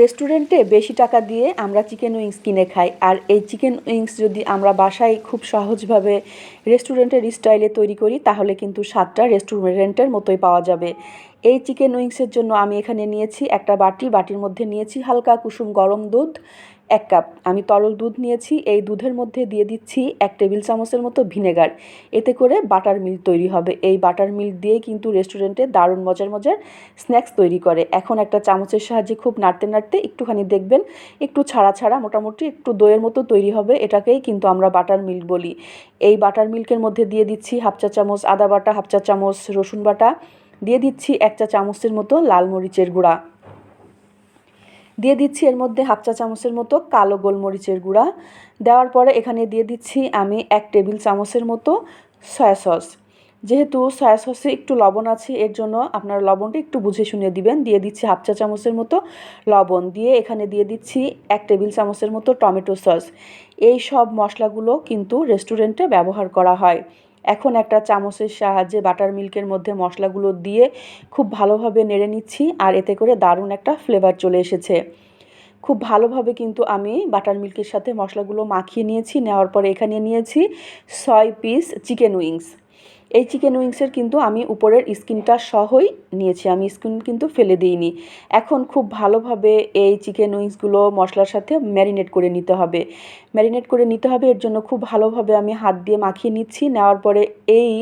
রেস্টুরেন্টে বেশি টাকা দিয়ে আমরা চিকেন উইংস কিনে খাই। আর এই চিকেন উইংস যদি আমরা বাসায় খুব সহজভাবে রেস্টুরেন্টের স্টাইলে তৈরি করি, তাহলে কিন্তু স্বাদটা রেস্টুরেন্টের মতোই পাওয়া যাবে। এই চিকেন উইংসের জন্য আমি এখানে নিয়েছি একটা বাটি। বাটির মধ্যে নিয়েছি হালকা কুসুম গরম দুধ এক কাপ। আমি তরল দুধ নিয়েছি, এই দুধের মধ্যে দিয়ে দিচ্ছি এক টেবিল চামচের মতো ভিনেগার। এতে করে বাটার মিল্ক তৈরি হবে। এই বাটার মিল্ক দিয়ে কিন্তু রেস্টুরেন্টে দারুণ মজার মজার স্ন্যাক্স তৈরি করে। এখন একটা চামচের সাহায্যে খুব নাড়তে নাড়তে একটুখানি দেখবেন, একটু ছাড়া ছাড়া মোটামুটি একটু দইয়ের মতো তৈরি হবে, এটাকেই কিন্তু আমরা বাটার মিল্ক বলি। এই বাটার মিল্কের মধ্যে দিয়ে দিচ্ছি হাফ চা চামচ আদা বাটা, হাফ চা চামচ রসুন বাটা। দিয়ে দিচ্ছি এক চা চামচের মতো লাল মরিচের গুঁড়া। দিয়ে দিচ্ছি এর মধ্যে হাফ চা চামচের মতো কালো গোলমরিচের গুঁড়া। দেওয়ার পরে এখানে দিয়ে দিচ্ছি আমি এক টেবিল চামচের মতো সয়া সস। যেহেতু সয়া সসে একটু লবণ আছে, এর জন্য আপনারা লবণটা একটু বুঝে শুনে দিবেন। দিয়ে দিচ্ছি হাফ চা চামচের মতো লবণ। দিয়ে এখানে দিয়ে দিচ্ছি এক টেবিল চামচের মতো টমেটো সস। এই সব মশলাগুলো কিন্তু রেস্টুরেন্টে ব্যবহার করা হয়। এখন একটা চামচের সাহায্যে বাটার মিল্কের মধ্যে মশলাগুলো দিয়ে খুব ভালোভাবে নেড়ে নিচ্ছি আর এতে করে দারুণ একটা ফ্লেভার চলে এসেছে। খুব ভালোভাবে কিন্তু আমি বাটার মিল্কের সাথে মশলাগুলো মাখিয়ে নিয়েছি, নেওয়ার পরে এখানে নিয়েছি ছয় পিস চিকেন উইংস। এই চিকেন উইংসের কিন্তু আমি উপরের স্কিনটা সহই নিয়েছি, আমি স্কিন কিন্তু ফেলে দিইনি। এখন খুব ভালোভাবে এই চিকেন উইংসগুলো মশলার সাথে ম্যারিনেট করে নিতে হবে। ম্যারিনেট করে নিতে হবে, এর জন্য খুব ভালোভাবে আমি হাত দিয়ে মাখিয়ে নিচ্ছি, নেওয়ার পরে এই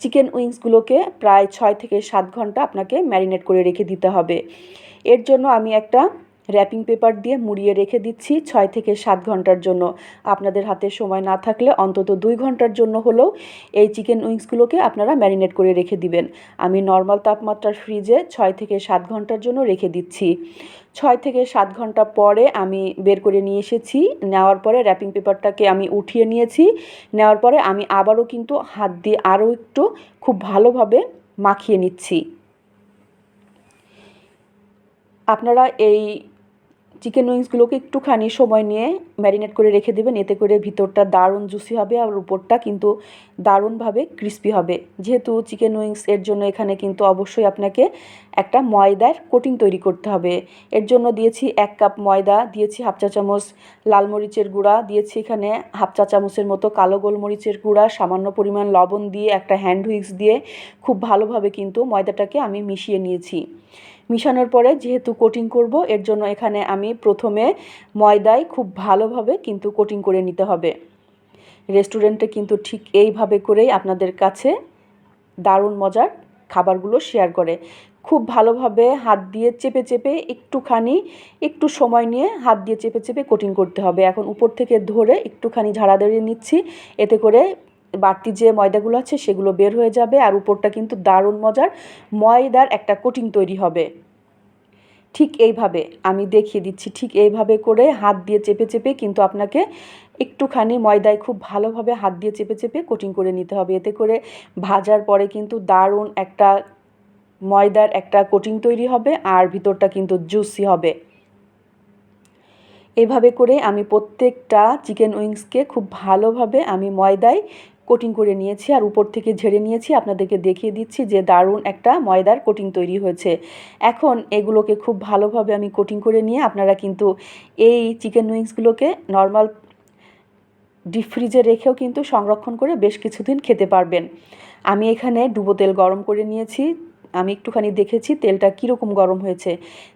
চিকেন উইংসগুলোকে প্রায় ছয় থেকে সাত ঘণ্টা আপনাকে ম্যারিনেট করে রেখে দিতে হবে। এর জন্য আমি একটা র্যাপিং পেপার দিয়ে মুড়িয়ে রেখে দিচ্ছি ছয় থেকে সাত ঘণ্টার জন্য। আপনাদের হাতে সময় না থাকলে অন্তত দুই ঘণ্টার জন্য হলেও এই চিকেন উইংসগুলোকে আপনারা ম্যারিনেট করে রেখে দিবেন। আমি নর্মাল তাপমাত্রার ফ্রিজে ছয় থেকে সাত ঘণ্টার জন্য রেখে দিচ্ছি। ছয় থেকে সাত ঘণ্টা পরে আমি বের করে নিয়ে এসেছি। নেওয়ার পরে র্যাপিং পেপারটাকে আমি উঠিয়ে নিয়েছি। নেওয়ার পরে আমি আবারও কিন্তু হাত দিয়ে আরও একটু খুব ভালোভাবে মাখিয়ে নিচ্ছি। আপনারা এই চিকেন উইংসগুলোকে একটুখানি সময় নিয়ে ম্যারিনেট করে রেখে দেবেন। এতে করে ভিতরটা দারুণ জুসি হবে আর উপরটা কিন্তু দারুণভাবে ক্রিস্পি হবে। যেহেতু চিকেন উইংস এর জন্য এখানে কিন্তু অবশ্যই আপনাকে একটা ময়দার কোটিং তৈরি করতে হবে। এর জন্য দিয়েছি এক কাপ ময়দা, দিয়েছি হাফ চা চামচ লাল মরিচের গুঁড়া, দিয়েছি এখানে হাফ চা চামচের মতো কালো গোলমরিচের গুঁড়া, সামান্য পরিমাণ লবণ দিয়ে একটা হ্যান্ড হুইক্স দিয়ে খুব ভালোভাবে কিন্তু ময়দাটাকে আমি মিশিয়ে নিয়েছি। মিশানোর পরে যেহেতু কোটিং করব, এর জন্য এখানে আমি প্রথমে ময়দায় খুব ভালোভাবে কিন্তু কোটিং করে নিতে হবে। রেস্টুরেন্টে কিন্তু ঠিক এইভাবে করেই আপনাদের কাছে দারুণ মজার খাবারগুলো শেয়ার করে। খুব ভালোভাবে হাত দিয়ে চেপে চেপে একটুখানি, একটু সময় নিয়ে হাত দিয়ে চেপে চেপে কোটিং করতে হবে। এখন উপর থেকে ধরে একটুখানি ঝাড়া দিয়ে নিচ্ছি। এতে করে বাড়তি যে ময়দাগুলো আছে সেগুলো বের হয়ে যাবে আর উপরটা কিন্তু দারুণ মজার, ময়দার একটা কোটিং তৈরি হবে। ঠিক এইভাবে, আমি দেখিয়ে দিচ্ছি ঠিক এইভাবে করে হাত দিয়ে চেপে চেপে কিন্তু আপনাকে একটুখানি ময়দায় খুব ভালোভাবে হাত দিয়ে চেপে চেপে কোটিং করে নিতে হবে। এতে করে ভাজার পরে কিন্তু দারুণ একটা ময়দার একটা কোটিং তৈরি হবে আর ভিতরটা কিন্তু জুসি হবে। এভাবে করে আমি প্রত্যেকটা চিকেন উইংসকে খুব ভালোভাবে আমি ময়দায় কোটিং করে নিয়েছি আর উপর থেকে ঝেড়ে নিয়েছি। আপনাদেরকে দেখিয়ে দিচ্ছি যে দারুণ একটা ময়দার কোটিং তৈরি হয়েছে। এখন এগুলোকে খুব ভালোভাবে আমি কোটিং করে নিয়ে আপনারা কিন্তু এই চিকেন উইংসগুলোকে নর্মাল ডিপ ফ্রিজে রেখেও কিন্তু সংরক্ষণ করে বেশ কিছুদিন খেতে পারবেন। আমি এখানে ডুবো তেল গরম করে নিয়েছি। আমি একটুখানি দেখেছি তেলটা কীরকম গরম হয়েছে।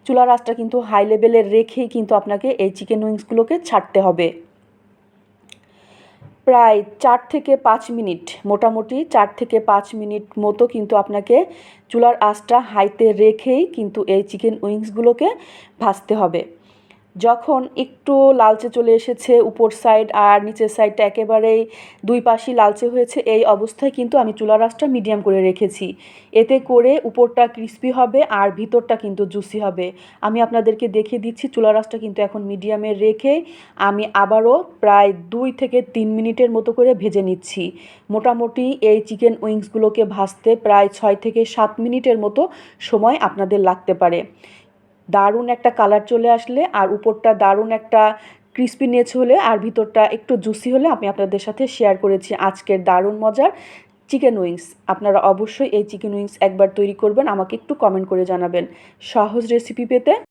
চুলার আঁচটা কিন্তু হাই লেভেলে রেখেই কিন্তু আপনাকে এই চিকেন উইংসগুলোকে ছাড়তে হবে। প্রায় চার থেকে পাঁচ মিনিট, মোটামুটি চার থেকে পাঁচ মিনিট মতো কিন্তু আপনাকে চুলার আঁচটা হাইতে রেখেই কিন্তু এই চিকেন উইংসগুলোকে ভাজতে হবে। যখন একটু লালচে চলে এসেছে উপর সাইড আর নিচের সাইডটা একেবারেই দুই পাশই লালচে হয়েছে, এই অবস্থায় কিন্তু আমি চুলা রাসটা মিডিয়াম করে রেখেছি। এতে করে উপরটা ক্রিস্পি হবে আর ভিতরটা কিন্তু জুসি হবে। আমি আপনাদেরকে দেখিয়ে দিচ্ছি, চুলা রাসটা কিন্তু এখন মিডিয়ামে রেখে আমি আবারও প্রায় দুই থেকে তিন মিনিটের মতো করে ভেজে নিচ্ছি। মোটামুটি এই চিকেন উইংসগুলোকে ভাজতে প্রায় ছয় থেকে সাত মিনিটের মতো সময় আপনাদের লাগতে পারে। দারুণ একটা কালার চলে আসলে, আর উপরটা দারুণ একটা ক্রিস্পিনেস হলে, আর ভিতরটা একটু জুসি হলে আমি আপনাদের সাথে শেয়ার করেছি আজকের দারুণ মজার চিকেন উইংস আপনারা অবশ্যই এই চিকেন উইংস একবার তৈরি করবেন, আমাকে একটু কমেন্ট করে জানাবেন। সহজ রেসিপি পেতে